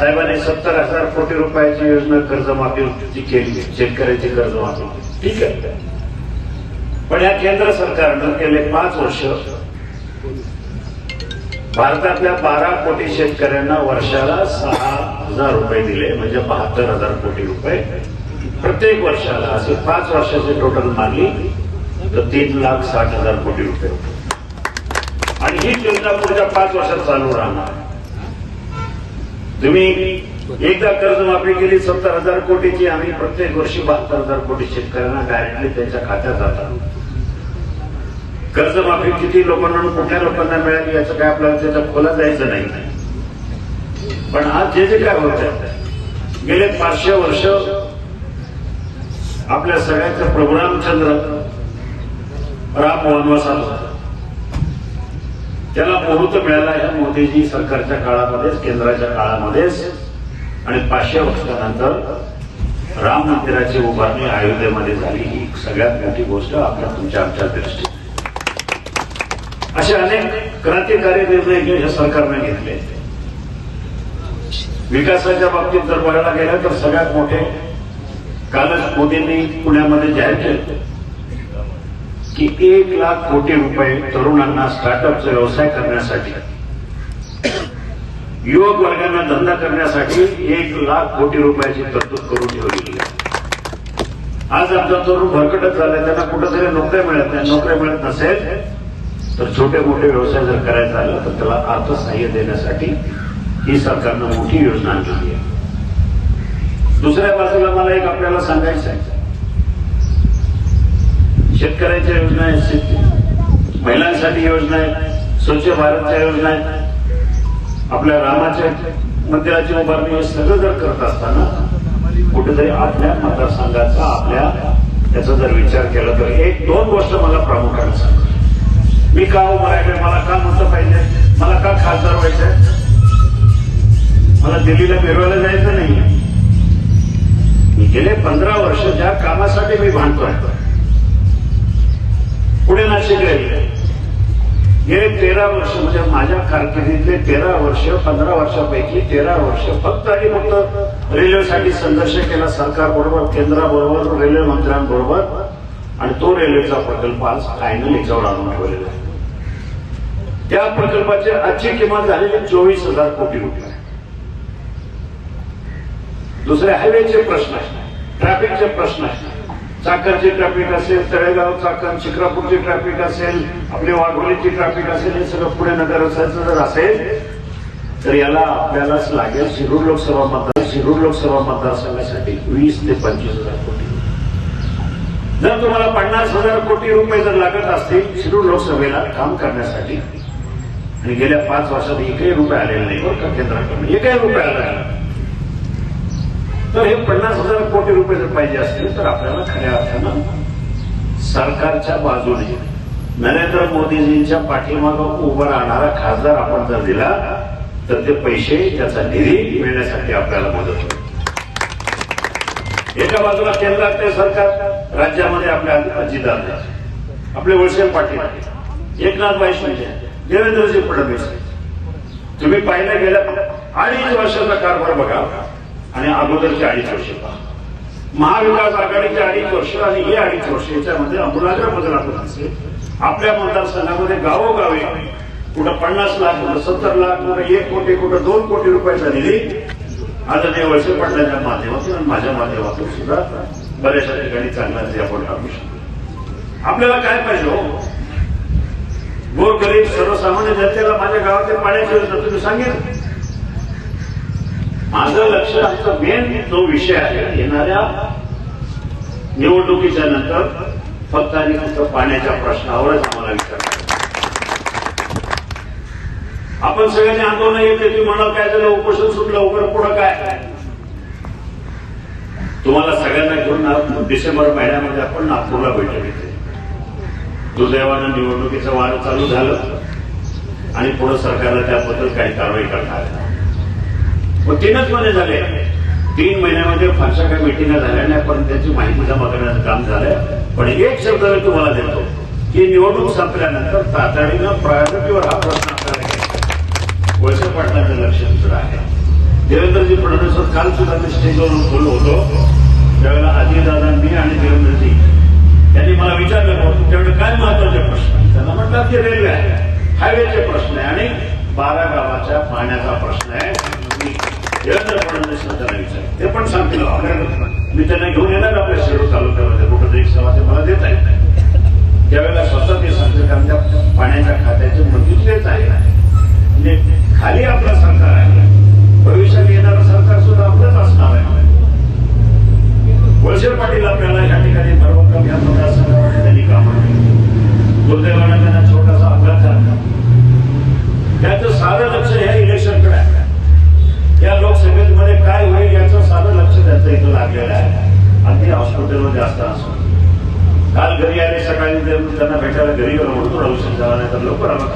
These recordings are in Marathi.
साहेबांनी सत्तर हजार कोटी रुपयाची योजना कर्जमाफी केली. शेतकऱ्याची कर्जमाफी. ठीक आहे. पण या केंद्र सरकारनं गेले पाच वर्ष भारतातल्या बारा कोटी शेतकऱ्यांना वर्षाला सहा हजार रुपये दिले म्हणजे बहात्तर हजार कोटी रुपये. प्रत्येक वर्षाला असे पाच वर्षाचे टोटल मागली तर तीन लाख साठ हजार कोटी रुपये. आणि ही योजना पुढच्या पाच वर्षात चालू राहणार. तुम्ही एकदा कर्जमाफी केली सत्तर हजार कोटीची आम्ही प्रत्येक वर्षी बहात्तर हजार कोटी शेतकऱ्यांना डायरेक्टली त्यांच्या खात्यात जातात. कर्जमाफी किती लोकांना कुठल्या लोकांना मिळाली याचं काय आपल्याला त्याच्या खोला जायचं नाही. पण आज जे जे काय होत गेले पाचशे वर्ष आपल्या सगळ्यांचं प्रभू रामचंद्र राम वनवासात होता. त्याला मुहूर्त मिळाला या मोदीजी सरकारच्या काळामध्येच केंद्राच्या काळामध्येच आणि पाचशे वर्षानंतर राम मंदिराची उभारणी अयोध्येमध्ये झाली. ही सगळ्यात मोठी गोष्ट आपल्या तुमच्या आमच्या दृष्टीने असे अनेक क्रांतिकारी निर्णय घेऊन या सरकारने घेतले. विकासाच्या बाबतीत जर बघायला गेलं तर सगळ्यात मोठे कालच मोदींनी पुण्यामध्ये जाहीर केले. की एक लाख कोटी रुपये तरुणांना स्टार्टअपचा व्यवसाय करण्यासाठी. युवक वर्गांना धंदा करण्यासाठी एक लाख कोटी रुपयाची तरतूद करून ठेवलेली आहे. आज आमचा तरुण भरकटच झालाय त्यांना कुठंतरी नोकऱ्या मिळत नाही. नोकऱ्या मिळत नसेल तर छोटे मोठे व्यवसाय जर करायचा आला तर त्याला अर्थसहाय्य देण्यासाठी ही सरकारनं मोठी योजना आणलेली आहे. दुसऱ्या बाजूला मला एक आपल्याला सांगायचं आहे शेतकऱ्यांच्या योजना आहेत महिलांसाठी योजना आहेत स्वच्छ भारतच्या योजना आहेत. आपल्या रामाच्या मंदिराची उभारणी हे सगळं जर करत असताना कुठेतरी आपल्या मतदारसंघाचा आपल्या त्याचा जर विचार केला तर एक दोन गोष्ट मला प्रामुख्याने सांग मी का उभं आहे मला का मतं पाहिजे? मला का खासदार व्हायचंय मला दिल्लीला फिरवायला जायचं नाही मी गेले पंधरा वर्ष ज्या कामासाठी मी भांडतोय पुणे नाशिक रेल्वे हे तेरा वर्ष म्हणजे माझ्या कारकिर्दीतले तेरा वर्ष पंधरा वर्षापैकी तेरा वर्ष फक्त आणि फक्त रेल्वेसाठी संघर्ष केला सरकार बरोबर केंद्राबरोबर रेल्वे मंत्र्यांबरोबर. आणि तो रेल्वेचा प्रकल्प आज फायनल याच्यावर आणून ठेवलेला आहे. त्या प्रकल्पाची आजची किंमत झालेली चोवीस हजार कोटी रुपये दुसरे हायवेचे प्रश्न आहेत. ट्रॅफिकचे प्रश्न चाकणची ट्रॅफिक असेल तळेगाव चाकण शिक्रापूरची ट्रॅफिक असेल आपली वाघोलीची ट्रॅफिक असेल हे सगळं पुणे नगर असायचं जर असेल तर याला आपल्यालाच लागेल शिरूर लोकसभा मतदार शिरूर लोकसभा मतदारसंघासाठी वीस ते पंचवीस हजार कोटी. जर तुम्हाला पन्नास हजार कोटी रुपये जर लागत असतील शिरूर लोकसभेला काम करण्यासाठी आणि गेल्या पाच वर्षात एकही रुपये आलेले नाही बरं का केंद्राकडून एकही रुपये आला तर हे पन्नास हजार कोटी रुपये जर पाहिजे असतील तर आपल्याला खऱ्या अर्थानं सरकारच्या बाजूने नरेंद्र मोदीजींच्या पाठीमागं उभं राहणारा खासदार आपण जर दिला तर ते पैसे त्याचा निधी मिळण्यासाठी आपल्याला मदत होईल. एका बाजूला केंद्रात ते सरकार राज्यामध्ये आपल्या अजितदादा आपले वळसे पाटील एकनाथ शिंदे देवेंद्रजी फडणवीस. तुम्ही पाहिलं गेल्या अडीच वर्षाचा कारभार बघा. आणि अगोदरचे अडीच वर्ष पहा. महाविकास आघाडीचे अडीच वर्ष आणि हे अडीच वर्ष याच्यामध्ये अमूलाग्र बदल आपण दिसेल आपल्या मतदारसंघामध्ये गावोगावी कुठं पन्नास लाख कुठं सत्तर लाख कुठं एक कोटी कुठं दोन कोटी रुपयाचा निधी ते वळसे पडल्याच्या माध्यमातून आणि माझ्या माध्यमातून सुद्धा बऱ्याचशा ठिकाणी चांगला ते आपण टाकू शकतो. आपल्याला काय पाहिजे हो? गोरगरीब सर्वसामान्य जनतेला माझ्या गावातील पाण्याची योजना तुम्ही सांगेल माझं लक्ष आमचा मेन जो विषय आहे येणाऱ्या निवडणुकीच्या नंतर फक्त आणि फक्त पाण्याच्या प्रश्नावरच आम्हाला विचार आपण सगळ्यांनी आंदोलन येते तुम्ही म्हणाल काय झालं उपोषण सुटलं वगैरे पुढं काय? तुम्हाला सगळ्यांना घेऊन डिसेंबर महिन्यामध्ये आपण नागपूरला बैठक येते दुर्दैवानं निवडणुकीचं वार चालू झालं आणि पुढे सरकारला त्याबद्दल काही कारवाई करणार आहे. मग तीनच महिने झाले तीन महिन्यामध्ये फारशा काही मिटिंगा झाल्या नाही पण त्याची माहिती जमा करण्याचं काम झालंय. पण एक शब्द मी तुम्हाला देतो की निवडणूक संपल्यानंतर तातडीनं प्रायोरिटीवर हा प्रश्न आपल्याला घ्यायचा वळसे पाटलांचं लक्ष दुसरं आहे. देवेंद्रजी देवेंद्रजी फडणवीस काल सुद्धा मी स्टेजवरून बोललो होतो. त्यावेळेला अजितदादांनी आणि देवेंद्रजी त्यांनी मला विचारलं त्यावेळेला काय महत्त्वाचे प्रश्न त्यांना म्हटलं की रेल्वे आहे. हायवेचे प्रश्न आहे आणि बारा गावाच्या पाण्याचा प्रश्न आहे. देवेंद्र फडणवीस त्यांना विचार ते पण सांगतील मी त्यांना घेऊन येणार आपल्या शिरूर तालुक्यामध्ये कुठं एक सभा ते मला देता येत नाही त्यावेळेला स्वतः ते सांगते कारण त्या पाण्याच्या खात्याचे मजबूत तेच आहे म्हणजे खाली आपला सरकार आहे भविष्यात येणारं सरकार सुद्धा आपलंच असणार आहे वळसे पाटील आपल्याला या ठिकाणी भरभक्कम या मतदारसंघामध्ये त्यांनी कामं केली दुर्दैवानं त्यांना छोटासा अपघात झाला त्याचं सारं लक्ष ह्या इलेक्शन आहे या लोकसभेमध्ये काय होईल याचं सारं लक्ष त्यांचं इथं लागलेलं आहे अगदी हॉस्पिटलमध्ये असताना सुद्धा. काल घरी आले सकाळी ते त्यांना भेटायला घरी गेलो म्हणतो औषध जावा नाही तर लवकर आला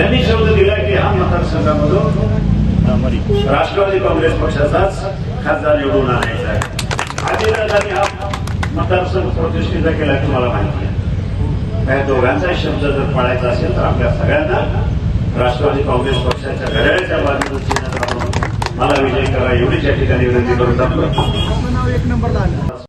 त्यांनी शब्द दिला की हा मतदारसंघामधून राष्ट्रवादी काँग्रेस पक्षाचाच खासदार निवडून आणायचा आहे. आदिदादांनी हा मतदारसंघ प्रतिष्ठित केला तुम्हाला माहिती आहे. त्या दोघांचा शब्द जर पाळायचा असेल तर आपल्या सगळ्यांना राष्ट्रवादी काँग्रेस पक्षाच्या घड्याळ्याच्या बाजूने मला विजय करा एवढीच या ठिकाणी विनंती करून टाकतो